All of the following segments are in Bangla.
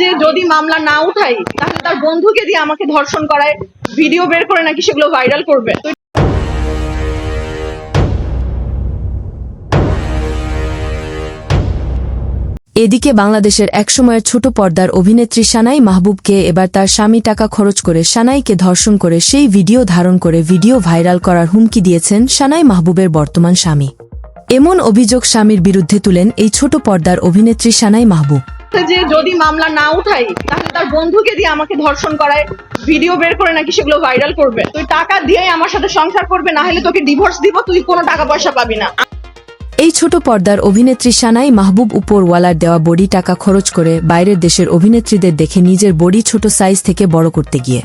যে যদি মামলা না উঠাই, তাহলে তার বন্ধুকে দিয়ে আমাকে ধর্ষণ করায়, ভিডিও বের করে নাকি সেগুলো ভাইরাল করবে। এদিকে বাংলাদেশের একসময়ের ছোট পর্দার অভিনেত্রী সানাই মাহবুবকে এবার তার স্বামী টাকা খরচ করে সানাইকে ধর্ষণ করে সেই ভিডিও ধারণ করে ভিডিও ভাইরাল করার হুমকি দিয়েছেন সানাই মাহবুবের বর্তমান স্বামী। এমন অভিযোগ স্বামীর বিরুদ্ধে তুলেন এই ছোট পর্দার অভিনেত্রী সানাই মাহবুব। যে যদি মামলা না উঠাই, তাহলে তার বন্ধুকে দিয়ে আমাকে ধর্ষণ করায় ভিডিও বের করে নাকি সেগুলো ভাইরাল করবে। তুই টাকা দিয়ে আমার সাথে সংসার করবে, না হলে তোকে ডিভোর্স দিব, তুই কোনো টাকা পয়সা পাবি না। এই ছোট পর্দার অভিনেত্রী সানাই মাহবুব উপরওয়ালার দেওয়া বডি টাকা খরচ করে বাইরের দেশের অভিনেত্রীদের দেখে নিজের বডি ছোট সাইজ থেকে বড় করতে গিয়ে।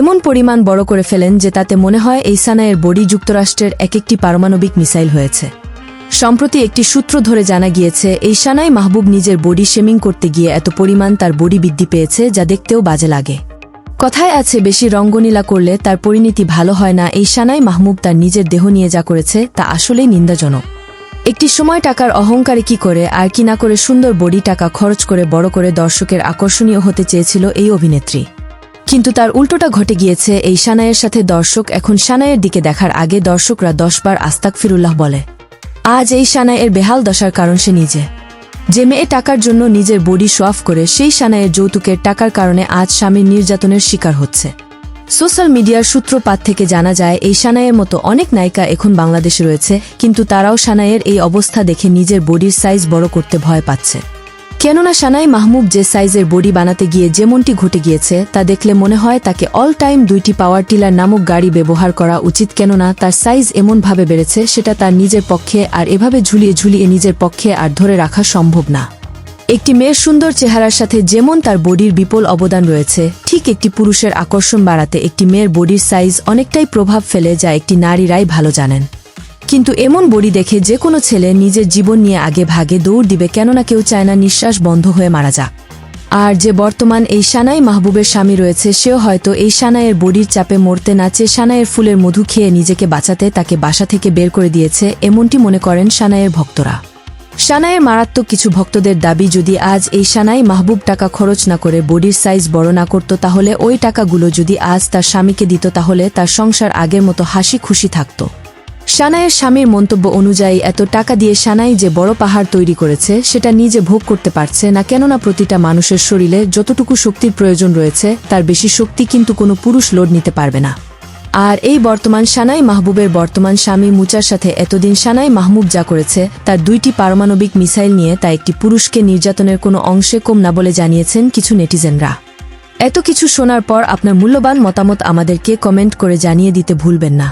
এমন পরিমাণ বড় করে ফেলেন যে তাতে মনে হয় এই সানাইয়ের বডি যুক্তরাষ্ট্রের এক একটি পারমাণবিক মিসাইল হয়েছে। সম্প্রতি একটি সূত্র ধরে জানা গিয়েছে, এই সানাই মাহবুব নিজের বডি শেমিং করতে গিয়ে এত পরিমাণ তার বডি বৃদ্ধি পেয়েছে যা দেখতেও বাজে লাগে। কথায় আছে, বেশি রঙ্গনীলা করলে তার পরিণতি ভালো হয় না, এই সানাই মাহমুব তার নিজের দেহ নিয়ে যা করেছে তা আসলেই নিন্দাজনক। একটি সময় টাকার অহংকারে কি করে, আর কি না করে সুন্দর বডি টাকা খরচ করে বড় করে দর্শকের আকর্ষণীয় হতে চেয়েছিল এই অভিনেত্রী। কিন্তু তার উল্টোটা ঘটে গিয়েছে, এই সানাইয়ের সাথে দর্শক এখন সানাইয়ের দিকে দেখার আগে দর্শকরা দশবার আস্তাক ফিরুল্লাহ বলে। আজ এই সানাইয়ের বেহাল দশার কারণ সে নিজে। যে মেয়ে টাকার জন্য নিজের বডি সোয়াফ করে, সেই সানাইয়ের যৌতুকের টাকার কারণে আজ স্বামীর নির্যাতনের শিকার হচ্ছে। সোশ্যাল মিডিয়ার সূত্রপাত থেকে জানা যায়, এই সানাইয়ের মতো অনেক নায়িকা এখন বাংলাদেশে রয়েছে, কিন্তু তারাও সানাইয়ের এই অবস্থা দেখে নিজের বডির সাইজ বড় করতে ভয় পাচ্ছে। কেননা সানাই মাহমুব যে সাইজের বডি বানাতে গিয়ে যেমনটি ঘটে গিয়েছে, তা দেখলে মনে হয় তাকে অল টাইম দুইটি পাওয়ার টিলার নামক গাড়ি ব্যবহার করা উচিত, কেননা তার সাইজ এমনভাবে বেড়েছে, সেটা তার নিজের পক্ষে আর এভাবে ঝুলিয়ে ঝুলিয়ে নিজের পক্ষে আর ধরে রাখা সম্ভব না। একটি মেয়ের সুন্দর চেহারার সাথে যেমন তার বডির বিপুল অবদান রয়েছে, ঠিক একটি পুরুষের আকর্ষণ বাড়াতে একটি মেয়ের বডির সাইজ অনেকটাই প্রভাব ফেলে যা একটি নারীরাই ভালো জানেন। কিন্তু এমন বডি দেখে যে কোনো ছেলে নিজের জীবন নিয়ে আগে ভাগে দৌড় দিবে কেননা কেউ চায় না নিঃশ্বাস বন্ধ হয়ে মারা যাক। আর যে বর্তমান এই সানাই মাহবুবের স্বামী রয়েছে, সেও হয়তো এই সানাইয়ের বডির চাপে মরতে নাচে সানাইয়ের ফুলের মধু খেয়ে নিজেকে বাঁচাতে তাকে বাসা থেকে বের করে দিয়েছে, এমনটি মনে করেন সানাইয়ের ভক্তরা। সানাইয়ের মারাত্মক কিছু ভক্তদের দাবি, যদি আজ এই সানাই মাহবুব টাকা খরচ না করে বডির সাইজ বড় না করত, তাহলে ওই টাকাগুলো যদি আজ তার স্বামীকে দিত, তাহলে তার সংসার আগের মতো হাসি খুশি থাকত। সানাইয়ের স্বামীর মন্তব্য অনুযায়ী, এত টাকা দিয়ে সানাই যে বড় পাহাড় তৈরি করেছে, সেটা নিজে ভোগ করতে পারছে না। কেননা প্রতিটা মানুষের শরীরে যতটুকু শক্তির প্রয়োজন রয়েছে, তার বেশি শক্তি কিন্তু কোনো পুরুষ লোড নিতে পারবে না। আর এই বর্তমান সানাই মাহবুবের বর্তমান স্বামী মুচার সাথে এতদিন সানাই মাহমুব যা করেছে, তার দুইটি পারমাণবিক মিসাইল নিয়ে তা একটি পুরুষকে নির্যাতনের কোনো অংশে কম না বলে জানিয়েছেন কিছু নেটিজেনরা। এত কিছু শোনার পর আপনার মূল্যবান মতামত আমাদেরকে কমেন্ট করে জানিয়ে দিতে ভুলবেন না।